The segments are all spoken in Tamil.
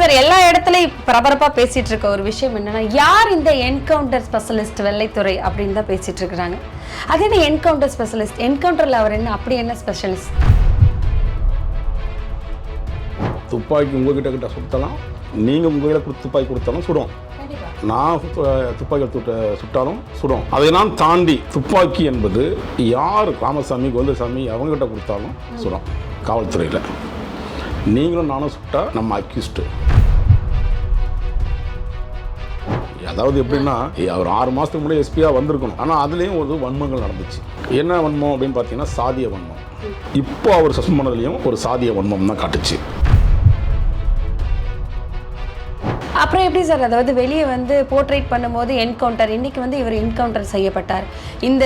சார் எல்லா இடத்துலயும் பரபரப்பா பேசிட்டு இருக்க ஒரு விஷயம் என்னன்னா யார் இந்த என்கவுண்டர் ஸ்பெஷலிஸ்ட் வெள்ளைத்துறை அப்படின்னு தான் பேசிட்டு இருக்கிறாங்க. அது என்ன என்கவுண்டர் ஸ்பெஷலிஸ்ட் என்கவுண்டர்ல அவர் என்ன அப்படி என்ன ஸ்பெஷலிஸ்ட் துப்பாக்கி உங்ககிட்ட கிட்ட சுத்தலாம் நீங்கள் உங்கள் கையில் கொடுத்து துப்பாக்கி கொடுத்தாலும் சுடும் நான் துப்பாக்கி சுட்ட சுட்டாலும் சுடும் அதை நான் தாண்டி துப்பாக்கி என்பது யார் ராமசாமி கோந்தசாமி அவங்ககிட்ட கொடுத்தாலும் சுடும் காவல்துறையில். நீங்களும் நானும் சுட்டா நம்ம அக்யூஸ்டு அதாவது எப்படின்னா அவர் ஆறு மாதத்துக்கு முன்னாடி எஸ்பியாக வந்திருக்கணும். ஆனால் அதுலேயும் ஒரு வன்மங்கள் நடந்துச்சு. என்ன வன்மம் அப்படின்னு பார்த்தீங்கன்னா சாதிய வன்மம். இப்போ அவர் சஸ்பெண்ட் பண்ணதுலேயும் ஒரு சாதிய வன்மம் தான் காட்டுச்சு. அப்புறம் எப்படி சார் அதாவது வெளியே வந்து போர்ட்ரேட் பண்ணும்போது என்கவுண்டர் இன்னைக்கு வந்து இவர் என்கவுண்டர் செய்யப்பட்டார். இந்த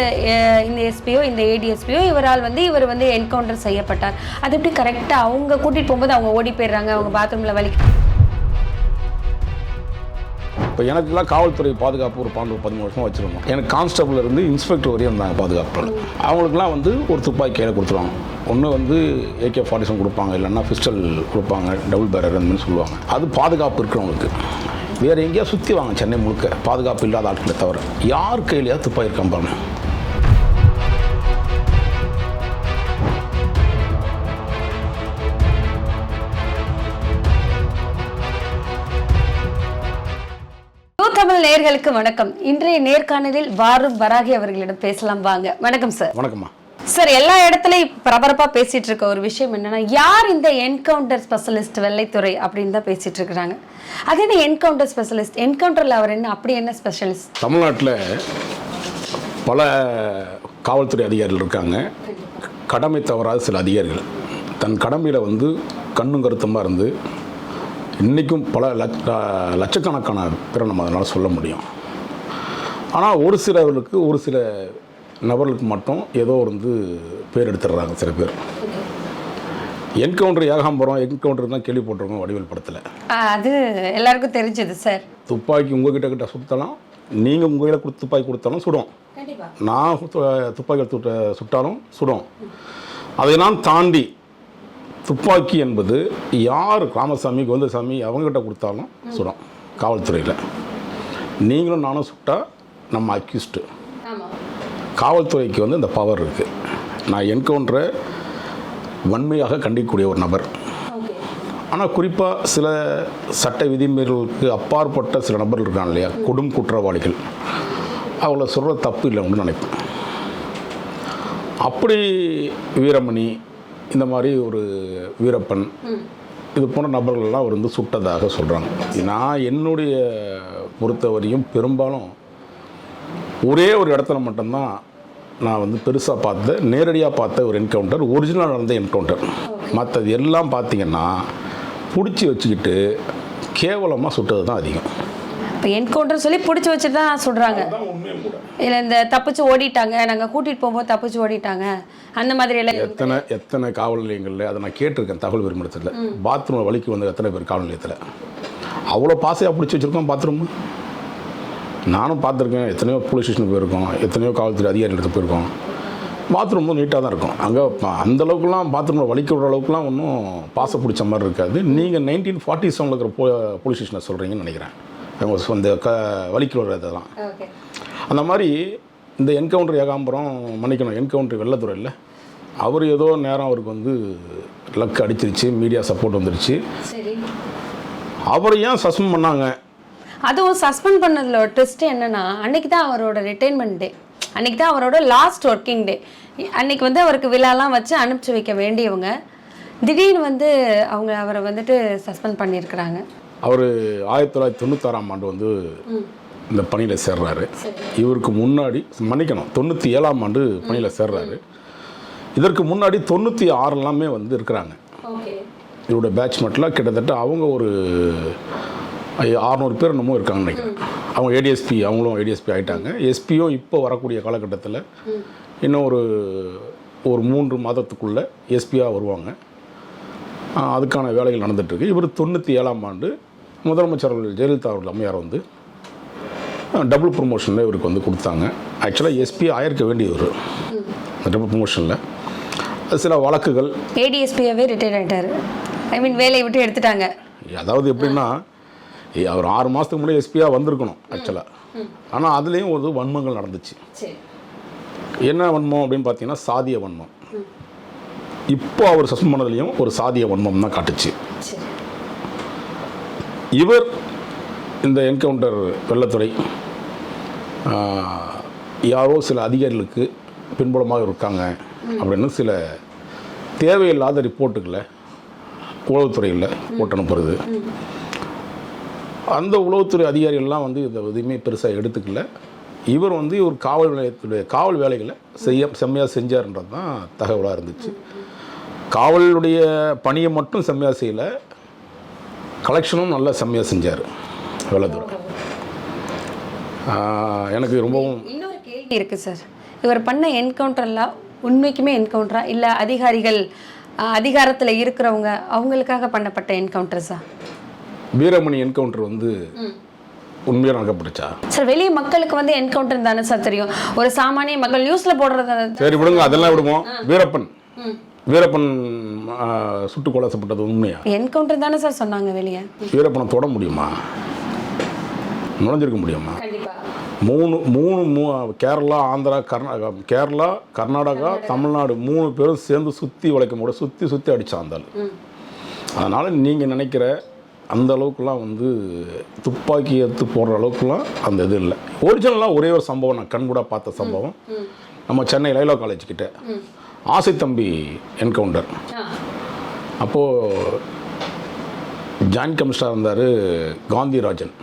இந்த எஸ்பியோ இந்த ஏடிஎஸ்பியோ இவரால் வந்து இவர் வந்து என்கவுண்டர் செய்யப்பட்டார். அது எப்படி கரெக்டாக அவங்க கூட்டிகிட்டு போகும்போது அவங்க ஓடி போயிடுறாங்க அவங்க பாத்ரூமில் வலி இப்போ எனக்குலாம் காவல்துறை பாதுகாப்பு ஒரு பன்னெண்டு பதிமூணு வருஷம் வச்சுருந்தோம். எனக்கு கான்ஸ்டபிள் இருந்து இன்ஸ்பெக்டர் வரையும் இருந்தாங்க பாதுகாப்பு அவங்களுக்குலாம் வந்து ஒரு துப்பாக்கி கையில் கொடுத்துருவாங்க. ஒன்று வந்து ஏகே ஃபார்ட்டி செவன் கொடுப்பாங்க இல்லைன்னா பிஸ்டல் கொடுப்பாங்க டபுள் பேரர் அந்த மாதிரி சொல்லுவாங்க. அது பாதுகாப்பு இருக்கிறவங்களுக்கு வேறு எங்கேயா சுற்றி வாங்க சென்னை முழுக்க. பாதுகாப்பு இல்லாத ஆட்களை தவிர. யார் கையிலையாவது துப்பாக்கி இருக்கான் பாருங்கள் தமிழ் நேயர்களுக்கு வணக்கம். இன்றைய நேர்காணலில் வாரும் வராகி அவர்களிடம் பேசலாம் வாங்க. வணக்கம் சார் வணக்கம்மா. சார் எல்லா இடத்துலயும் பரபரப்பா பேசிட்டு இருக்க ஒரு விஷயம் என்னன்னா யார் இந்த என்கவுண்டர் ஸ்பெஷலிஸ்ட் வெள்ளைத்துறை அப்படின்னு தான் பேசிட்டு இருக்கிறாங்க. அது என்ன என்கவுண்டர் ஸ்பெஷலிஸ்ட் என்கவுண்டர்ல அவர் என்ன? அப்படி என்ன ஸ்பெஷலிஸ்ட் தமிழ்நாட்டில் பல காவல்துறை அதிகாரிகள் இருக்காங்க. கடமை தவறாத சில அதிகாரிகள். தன் கடமையில் வந்து கண்ணும் கருத்துமாக இருந்து இன்றைக்கும் பல லட்ச லட்சக்கணக்கான பேரை நம்ம அதனால் சொல்ல முடியும். ஆனால் ஒரு சிலர்களுக்கு ஒரு சில நபர்களுக்கு மட்டும் ஏதோ வந்து பேர் எடுத்துடுறாங்க சில பேர். என்கவுண்டர் ஏகாம்பரம் என்கவுண்டர் தான் கேள்விப்பட்டிருக்கோம் வடிவேல் படத்தில் அது எல்லாருக்கும் தெரிஞ்சது சார். துப்பாக்கி உங்ககிட்ட கிட்ட சுத்தலாம் நீங்கள் உங்கள் கையில் கொடுத்து துப்பாக்கி கொடுத்தாலும் சுடும். நான் துப்பாக்கி சுட்ட சுட்டாலும் சுடும். அதை நான் தாண்டி துப்பாக்கி என்பது யார் ராமசாமி கோந்தசாமி அவங்ககிட்ட கொடுத்தாலும் சுடும் காவல்துறையில். நீங்களும் நானும் சுட்டா நம்ம அக்யூஸ்டு காவல்துறைக்கு வந்து இந்த பவர் இருக்குது நான் என்கவுண்டரை வன்மையாக கண்டிக்கக்கூடிய ஒரு நபர். ஆனால் குறிப்பாக சில சட்ட விதிமீறல்களுக்கு அப்பாற்பட்ட சில நபர்கள் இருக்காங்க இல்லையா? கொடும் குற்றவாளிகள். அவங்கள சொல்கிற தப்பு இல்லைன்னு நினைப்பேன். அப்படி வீரமணி இந்த மாதிரி ஒரு வீரப்பன் இது போன்ற நபர்கள்லாம் அவர் வந்து சுட்டதாக சொல்கிறாங்க நான் என்னுடைய பொறுத்தவரையும் பெரும்பாலும் ஒரே ஒரு இடத்துல மட்டும்தான் நான் வந்து பெருசாக பார்த்த நேரடியாக பார்த்த ஒரு என்கவுண்டர் ஒரிஜினல் நடந்த என்கவுண்டர் மற்றது எல்லாம் பார்த்தீங்கன்னா பிடிச்சி வச்சுக்கிட்டு கேவலமாக சுட்டது தான் அதிகம். இப்போ என்கவுண்டர் சொல்லி பிடிச்சி வச்சுட்டு தான் சொல்றாங்க. இல்லை இந்த தப்பிச்சு ஓடிட்டாங்க நாங்கள் கூட்டிட்டு போகும்போது தப்பிச்சு ஓடிட்டாங்க அந்த மாதிரி எல்லாம் எத்தனை எத்தனை காவல் நிலையங்களில் அதை நான் கேட்டிருக்கேன் தகவல் விரும்பத்தில் பாத்ரூம் வலிக்கு வந்து எத்தனை பேர் காவல் நிலையத்தில் அவ்வளோ பாசையாக பிடிச்சி வச்சுருக்கோம் பாத்ரூம் நானும் பார்த்துருக்கேன் எத்தனையோ போலீஸ் ஸ்டேஷனுக்கு போயிருக்கோம் எத்தனையோ காவல்துறை அதிகாரிகளுக்கு போயிருக்கோம். பாத்ரூம் நீட்டாக தான் இருக்கும். அங்கே அந்த அளவுக்குலாம் பாத்ரூமில் வலிக்க விடுற அளவுக்குலாம் ஒன்றும் பாசம் பிடிச்ச மாதிரி இருக்காது. நீங்கள் நைன்டீன் ஃபார்ட்டி செவனில் இருக்கிற போ போலீஸ் ஸ்டேஷனை சொல்கிறீங்கன்னு நினைக்கிறேன். அவங்க சொ- அந்த க வலிக்க விடுற இதெல்லாம் அந்த மாதிரி இந்த என்கவுண்டர் ஏகாம்பரம் மன்னிக்கணும். என்கவுண்டர் வெள்ளத்துறை இல்லை. அவர் ஏதோ நேரம் அவருக்கு வந்து லக் அடிச்சிருச்சு மீடியா சப்போர்ட் வந்துருச்சு. அவரை ஏன் சஸ்பெண்ட் பண்ணாங்க? அதுவும் சஸ்பெண்ட் பண்ணதுல ஒரு ட்விஸ்ட் என்னன்னா அன்னைக்கு தான் அவரோட ரிட்டைன்மெண்ட் டே அன்னைக்கு தான் அவரோட லாஸ்ட் ஒர்க்கிங் டே அன்னைக்கு வந்து அவருக்கு விழாலாம் வச்சு அனுப்பிச்சு வைக்க வேண்டியவங்க. திடீர்னு வந்து அவங்க அவரை வந்துட்டு சஸ்பெண்ட் பண்ணியிருக்கிறாங்க. அவர் ஆயிரத்தி தொள்ளாயிரத்தி தொண்ணூத்தாறாம் ஆண்டு வந்து இந்த பணியில் சேர்றாரு. இவருக்கு முன்னாடி மன்னிக்கணும் தொண்ணூற்றி ஏழாம் ஆண்டு பணியில் சேர்றாரு. இதற்கு முன்னாடி தொண்ணூற்றி ஆறுலாமே வந்து இருக்கிறாங்க. இவரோட பேட்ச்மெண்ட்டில் கிட்டத்தட்ட அவங்க ஒரு அறநூறு பேர் என்னமோ இருக்காங்கன்னு நினைக்கிறேன். அவங்க ஏடிஎஸ்பி அவங்களும் ஏடிஎஸ்பி ஆகிட்டாங்க எஸ்பியும் இப்போ வரக்கூடிய காலகட்டத்தில் இன்னும் ஒரு ஒரு மூன்று மாதத்துக்குள்ளே எஸ்பியாக வருவாங்க. அதுக்கான வேலைகள் நடந்துகிட்ருக்கு இவர் தொண்ணூற்றி ஏழாம் ஆண்டு முதலமைச்சர் அவர்கள் ஜெயலலிதா அவர்கள் அம்மையார் வந்து டபுள் ப்ரொமோஷனில் இவருக்கு வந்து கொடுத்தாங்க. ஆக்சுவலாக எஸ்பி ஆயிருக்க வேண்டியவர். டபுள் ப்ரொமோஷனில் சில வழக்குகள். ஏடிஎஸ்பியாவே ரிட்டையர் ஆயிட்டாரு. ஐ மீன் வேலையை விட்டு எடுத்துட்டாங்க. அதாவது எப்படின்னா அவர் ஆறு மாதத்துக்கு முன்னாடி எஸ்பியாக வந்திருக்கணும் ஆக்சுவலாக ஆனால் அதுலேயும் ஒரு வன்மங்கள் நடந்துச்சு. என்ன வன்மம் அப்படின்னு பார்த்தீங்கன்னா சாதிய வன்மம். இப்போ அவர் சஸ்பெண்ட் பண்ணதுலேயும் ஒரு சாதிய வன்மம் தான் காட்டுச்சு. இவர் இந்த என்கவுண்டர் வெள்ளத்துறை யாரோ சில அதிகாரிகளுக்கு பின்புலமாக இருக்காங்க அப்படின்னு சில தேவையில்லாத ரிப்போர்ட்டுகளை உளவுத்துறையில் போட்டு அனுப்புறது. அந்த உளவுத்துறை அதிகாரிகள்லாம் வந்து இதை எதுவுமே பெருசாக எடுத்துக்கல. இவர் வந்து ஒரு காவல் நிலையத்துடைய காவல் வேலைகளை செய்ய செம்மையாக செஞ்சார்ன்றது தான் தகவலாக இருந்துச்சு காவலுடைய பணியை மட்டும் செம்மையாக செய்யலை. கலெக்ஷனும் நல்லா செம்மையாக செஞ்சார். வெள்ளத்தூர் எனக்கு ரொம்பவும் இன்னொரு கேள்வி இருக்கு சார். இவர் பண்ண என்கவுண்டர்லாம் உண்மைக்குமே என்கவுண்டரா? இல்லை அதிகாரிகள் அதிகாரத்தில் இருக்கிறவங்க அவங்களுக்காக பண்ணப்பட்ட என்கவுண்டர்ஸா வீரமணி என்கவுண்டர் வந்து உண்மையாக நடக்கப்பட்டுச்சா சார் வெளிய மக்களுக்கு வந்து என்கவுண்டர் தானே சார் தெரியும். ஒரு சாமானிய மக்கள் நியூஸ்ல போடுறத சரி விடுங்க அதெல்லாம் விடுவோம். வீரப்பன். வீரப்பன் சுட்டு கொலை செய்யப்பட்டது உண்மையா? என்கவுண்டர் தானே சார் சொன்னாங்க வெளியே. வீரப்பனை தொட முடியுமா? நுழைஞ்சிருக்க முடியுமா? மூணு மூணு மூ கேரளா ஆந்திரா கர்நாடகா கேரளா கர்நாடகா தமிழ்நாடு மூணு பேரும் சேர்ந்து சுற்றி உழைக்க முடியும் சுற்றி சுற்றி அடிச்சாந்தாள் அதனால் நீங்கள் நினைக்கிற அந்த அளவுக்குலாம் வந்து துப்பாக்கி எடுத்து போடுற அளவுக்குலாம் அந்த இது இல்லை. ஒரிஜினலாக ஒரே ஒரு சம்பவம் நான் கண்கூட பார்த்த சம்பவம். நம்ம சென்னை லைலா காலேஜ் கிட்ட. ஆசை தம்பி என்கவுண்டர் அப்போது ஜாயின்ட் கமிஷனர் இருந்தார் காந்திராஜன்.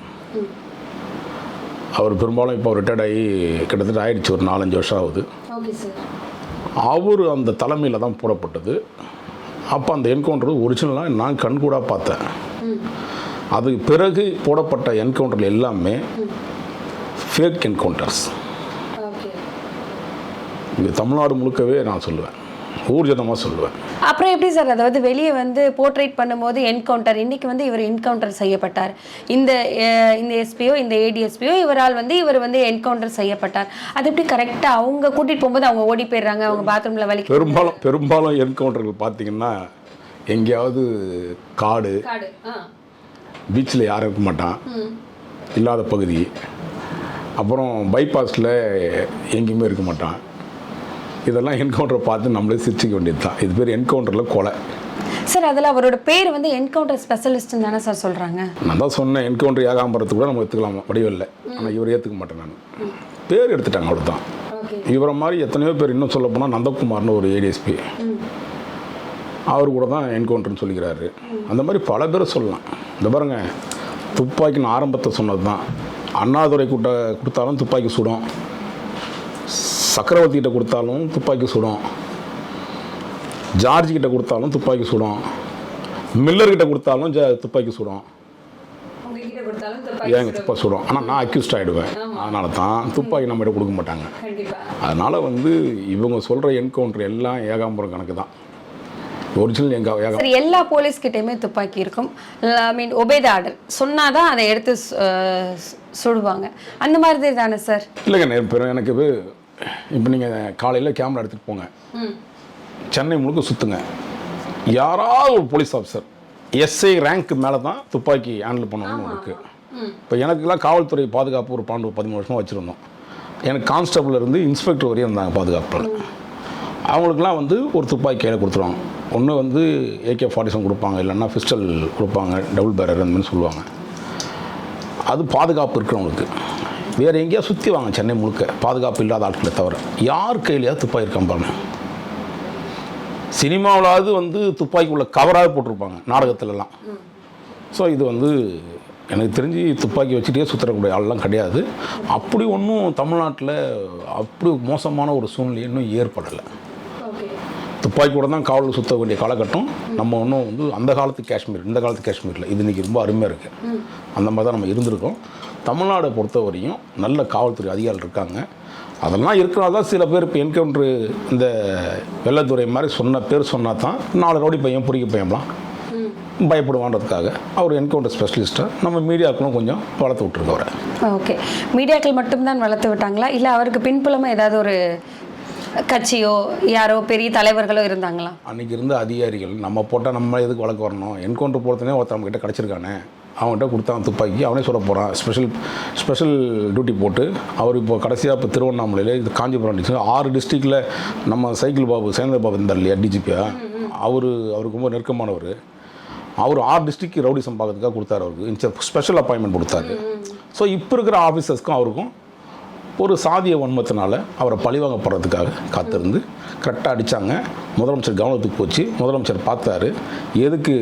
அவர் பெரும்பாலும் இப்போ ரிட்டையர்ட் ஆகி கிட்டத்தட்ட ஆயிடுச்சு ஒரு நாலஞ்சு வருஷம் ஆகுது. அவர் அந்த தலைமையில் தான் போடப்பட்டது. அப்போ அந்த என்கவுண்டர் ஒரிஜினலாக நான் கண்கூடாக பார்த்தேன். அதுக்கு பிறகு போடப்பட்ட என்கவுண்டர் எல்லாமே ஃபேக் என்கவுண்டர்ஸ் இது தமிழ்நாடு முழுக்கவே நான் சொல்லுவேன். ஊர்ஜிதமாக சொல்லுவேன். அப்புறம் எப்படி சார் அதாவது வெளியே வந்து போர்ட்ரேட் பண்ணும்போது என்கவுண்டர் இன்னைக்கு வந்து இவர் என்கவுண்டர் செய்யப்பட்டார். இந்த இந்த எஸ்பியோ இந்த ஏடிஎஸ்பியோ இவரால் வந்து இவர் வந்து என்கவுண்டர் செய்யப்பட்டார். அது எப்படி கரெக்டாக அவங்க கூட்டிட்டு போகும்போது அவங்க ஓடி போயிடுறாங்க அவங்க பாத்ரூம்ல வலிக்கு பெரும்பாலும் பெரும்பாலும் என்கவுண்டர்கள் பார்த்தீங்கன்னா எங்கேயாவது காடு பீச்சில் யாரும் இருக்க மாட்டான். இல்லாத பகுதி. அப்புறம் பைபாஸில் எங்கேயுமே இருக்க மாட்டான். இதெல்லாம் என்கவுண்டரை பார்த்து நம்மளே சிரிச்சிக்க வேண்டியது தான் இது பேர் என்கவுண்டரில் கொலை. சார் அதில் அவரோட பேர் வந்து என்கவுண்டர் ஸ்பெஷலிஸ்ட்னு தானே சார் சொல்கிறாங்க நான் தான் சொன்னேன் என்கவுண்டர் ஏகாம்பரத்துக்கு கூட நம்ம எடுத்துக்கலாம் வடிவில்லை. ஆனால் இவர் ஏற்றுக்க மாட்டேன் நான். பேர் எடுத்துட்டாங்க அவ்வளோதான் இவரை மாதிரி எத்தனையோ பேர் இன்னும் சொல்ல போனால் நந்தகுமார்னு ஒரு ஏடிஎஸ்பி அவர் கூட தான் என்கவுண்டர்னு சொல்லிக்கிறாரு. அந்த மாதிரி பல பேர் சொல்லலாம். இந்த பாருங்க துப்பாக்கின்னு ஆரம்பத்தை சொன்னது தான் அண்ணாதுரை கூட்ட கொடுத்தாலும் துப்பாக்கி சுடும். சக்கரவர்த்தி கிட்ட கொடுத்தாலும் துப்பாக்கி சுடும். ஜார்ஜ் கிட்ட கொடுத்தாலும் துப்பாக்கி சுடும். மில்லர் கிட்ட கொடுத்தாலும் ஜ துப்பாக்கி சுடும். ஏங்க துப்பாக்கி சுடும். ஆனால் நான் அக்யூஸ்ட் ஆகிடுவேன் அதனால தான் துப்பாக்கி நம்மகிட்ட கொடுக்க மாட்டாங்க. அதனால் வந்து இவங்க சொல்கிற என்கவுண்டர் எல்லாம் ஏகாம்பரம் கணக்கு தான். ஒரிஜினல் எங்க சரி எல்லா போலீஸ் கிட்டயுமே துப்பாக்கி இருக்கும். ஐ மீன் ஒபேத ஆர்டர் சொன்னாதான் அதை எடுத்து சுடுவாங்க. அந்த மாதிரி தானே சார்? இல்லைங்க எனக்கு இப்போ நீங்கள் காலையில் கேமரா எடுத்துகிட்டு போங்க. சென்னை முழுக்க சுற்றுங்க யாராவது ஒரு போலீஸ் ஆஃபீஸர் எஸ்ஐ ரேங்க் மேலே தான் துப்பாக்கி ஹேண்டில் பண்ணணும்னு இருக்கு. இப்போ எனக்குலாம் காவல்துறை பாதுகாப்பு ஒரு பன்னெண்டு பதிமூணு வருஷமாக வச்சுருந்தோம். எனக்கு கான்ஸ்டபிள் இருந்து இன்ஸ்பெக்டர் வரையும் இருந்தாங்க பாதுகாப்பில் அவங்களுக்குலாம் வந்து ஒரு துப்பாக்கி கையில் கொடுத்துருவாங்க. ஒன்று வந்து ஏகே ஃபார்ட்டி செவன் கொடுப்பாங்க இல்லைன்னா பிஸ்டல் கொடுப்பாங்க டபுள் பேரர் அந்த மாதிரி சொல்லுவாங்க. அது பாதுகாப்பு இருக்கிறவங்களுக்கு. வேறு எங்கேயா சுற்றி வாங்க சென்னை முழுக்க. பாதுகாப்பு இல்லாத ஆட்களை தவிர. யார் கையிலையாவது துப்பாக்கி இருக்கான் பாருங்க. சினிமாவிலாவது வந்து துப்பாக்கி உள்ள கவராக போட்டிருப்பாங்க நாடகத்துலலாம். ஸோ இது வந்து எனக்கு தெரிஞ்சு துப்பாக்கி வச்சுட்டே சுற்றக்கூடிய ஆள்லாம் கிடையாது. அப்படி ஒன்றும் தமிழ்நாட்டில் அப்படி மோசமான ஒரு சூழ்நிலை இன்னும் ஏற்படலை. துப்பாக்கி கூட தான் காவலில் சுற்ற வேண்டிய காலகட்டம். நம்ம இன்னும் வந்து அந்த காலத்து காஷ்மீர் இந்த காலத்து காஷ்மீரில். இது இன்றைக்கி ரொம்ப அருமையாக இருக்குது அந்த மாதிரி தான் நம்ம இருந்திருக்கோம். தமிழ்நாடை பொறுத்தவரையும் நல்ல காவல்துறை அதிகாரிகள் இருக்காங்க. அதெல்லாம் இருக்கிறனால தான் சில பேர். இப்போ என்கவுண்ட்ரு இந்த வெள்ளத்துறை மாதிரி சொன்ன பேர் சொன்னால் தான் நாலு ரவுடி பையன் பொறிக்க பையன்லாம் பயப்படுவான்றதுக்காக அவர் என்கவுண்டர் ஸ்பெஷலிஸ்ட்டை நம்ம மீடியாக்களும் கொஞ்சம் வளர்த்து விட்ருக்கவரை ஓகே. மீடியாக்கள் மட்டும்தான் வளர்த்து விட்டாங்களா? இல்லை அவருக்கு பின்புலமாக ஏதாவது ஒரு கட்சியோ யாரோ பெரிய தலைவர்களோ இருந்தாங்களா? அன்றைக்கி இருந்த அதிகாரிகள் நம்ம போட்டால் நம்ம எதுக்கு வழக்கு வரணும்? என்கவுண்டர் போகிறதுனே ஒருத்தன் நம்மக்கிட்ட கிடச்சிருக்கானே. அவன்கிட்ட கொடுத்தான் துப்பாக்கி. அவனே சொல்ல போகிறான் ஸ்பெஷல் ஸ்பெஷல் டியூட்டி போட்டு அவர் இப்போ கடைசியாக இப்போ திருவண்ணாமலையில் இது காஞ்சிபுரம் டிஸ்ட்ரிக்ட் ஆறு டிஸ்ட்ரிக்டில் நம்ம சைக்கிள் பாபு சேந்திர பாபு இருந்தார் இல்லையா டிஜிபியாக அவர் அவருக்கு ரொம்ப நெருக்கமானவர். அவர் ஆறு டிஸ்ட்ரிக் ரவுடிசம் பார்க்கறதுக்காக கொடுத்தாரு அவருக்கு. இன்ச் ஸ்பெஷல் அப்பாயின்மெண்ட் கொடுத்தாரு. ஸோ இப்போ இருக்கிற ஆஃபீஸர்ஸ்க்கும் அவருக்கும் ஒரு சாதிய வன்மத்தினால அவரை பழிவாங்கப்படுறதுக்காக காத்திருந்து கரெக்டாக அடித்தாங்க முதலமைச்சர் கவனத்துக்கு போச்சு. முதலமைச்சர் பார்த்தாரு. எதுக்கு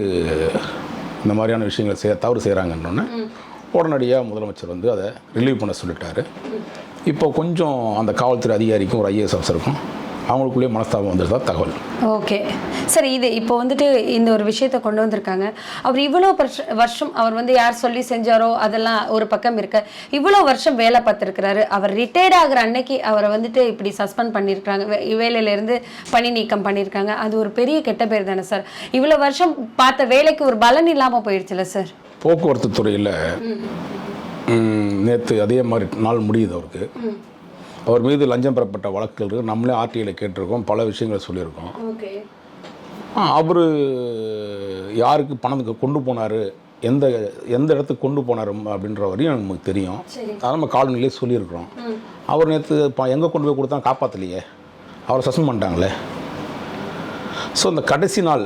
இந்த மாதிரியான விஷயங்களை செய்ய தவறு செய்கிறாங்கன்னொன்னே உடனடியாக முதலமைச்சர் வந்து அதை ரிலீவ் பண்ண சொல்லிட்டாரு. இப்போ கொஞ்சம் அந்த காவல்துறை அதிகாரிக்கும் ஒரு ஐஏஎஸ் ஆஃபீஸருக்கும் அவங்களுக்குள்ளேயே மனஸ்தாபம் வந்துருந்தா தகவல். ஓகே. சரி இது இப்போ வந்துட்டு இந்த ஒரு விஷயத்தை கொண்டு வந்திருக்காங்க. அவர் இவ்வளோ வருஷ வருஷம் அவர் வந்து யார் சொல்லி செஞ்சாரோ அதெல்லாம் ஒரு பக்கம் இருக்க இவ்வளோ வருஷம் வேலை பார்த்துருக்கிறாரு. அவர் ரிட்டையர்ட் ஆகுற அன்னைக்கு அவரை வந்துட்டு இப்படி சஸ்பெண்ட் பண்ணியிருக்காங்க வேலையிலேருந்து பணி நீக்கம் பண்ணியிருக்காங்க. அது ஒரு பெரிய கெட்ட பேர் தானே சார் இவ்வளோ வருஷம் பார்த்த வேலைக்கு ஒரு பலன் இல்லாமல் போயிடுச்சுல சார் போக்குவரத்து துறையில் நேற்று அதே மாதிரி நாள் முடியுது அவருக்கு. அவர் மீது லஞ்சம் பெறப்பட்ட வழக்குகள் இருக்கு. நம்மளே ஆர்டிஐயில் கேட்டிருக்கோம். பல விஷயங்களை சொல்லியிருக்கோம். அவர் யாருக்கு பணத்துக்கு கொண்டு போனார்? எந்த எந்த இடத்துக்கு கொண்டு போனார் அப்படின்ற வரையும் நமக்கு தெரியும். அதை நம்ம காலநிலையே சொல்லியிருக்கிறோம். அவர் நேற்று எங்கே கொண்டு போய் கொடுத்தா காப்பாற்றலையே அவரை சஸ்பெண்ட் பண்ணிட்டாங்களே? ஸோ இந்த கடைசி நாள்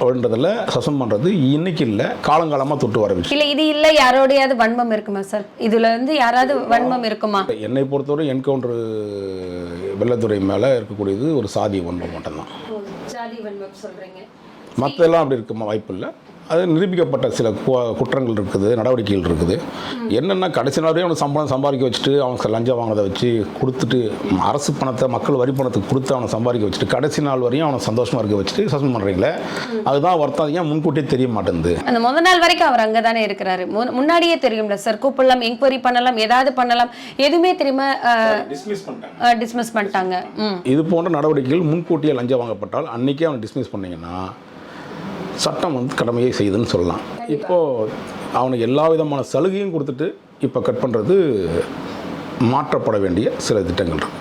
அப்படின்றதில் சஸ்பெண்ட் பண்ணுறது இன்னைக்கு இல்லை காலங்காலமாக தொட்டு வர விஷயம் இல்லை இது இல்லை யாரோடையாவது வன்மம் இருக்குமா சார்? இதுல வந்து யாராவது வன்மம் இருக்குமா? என்னை பொறுத்தவரை என்கவுண்டர் வெள்ளத்துறை மேலே இருக்கக்கூடியது ஒரு சாதி ஒன்று மட்டும்தான். வன்மம் சொல்றீங்க. மற்றெல்லாம் அப்படி இருக்க வாய்ப்பு இல்லை. அது நிரூபிக்கப்பட்ட சில கு- குற்றங்கள் இருக்குது நடவடிக்கைகள் இருக்குது. என்னென்னா கடைசி நாள் வரையும் அவனை சம்பளம் சம்பாதிக்க வச்சுட்டு அவன் லஞ்சம் வாங்கினதை வச்சு கொடுத்துட்டு அரசு பணத்தை மக்கள் வரி பணத்துக்கு கொடுத்து அவனை சம்பாதிக்க வச்சுட்டு கடைசி நாள் வரையும் அவனை சந்தோஷமாக இருக்க வச்சுட்டு சஸ்பெண்ட் பண்ணுறீங்களே அதுதான் வருத்தம். ஏன் முன்கூட்டியே தெரிய மாட்டேங்குது? அந்த முத நாள் வரைக்கும் அவர் அங்கதானே இருக்கிறாரு. முன்- முன்னாடியே தெரியும்ல சார் கூப்பிடலாம் என்கொயரி பண்ணலாம் ஏதாவது பண்ணலாம். எதுவுமே தெரியுமா டிஸ்மிஸ் பண்ணிட்டாங்க. ம். இது போன்ற நடவடிக்கைகள் முன்கூட்டியே லஞ்சம் வாங்கப்பட்டால் அன்றைக்கே அவனை டிஸ்மிஸ் பண்ணீங்கன்னா சட்டம் வந்து கடமையை செய்யுதுன்னு சொல்லலாம். இப்போது அவனுக்கு எல்லா விதமான சலுகையும் கொடுத்துட்டு இப்போ கட் பண்ணுறது மாற்றப்பட வேண்டிய சில திட்டங்கள் இருக்கு.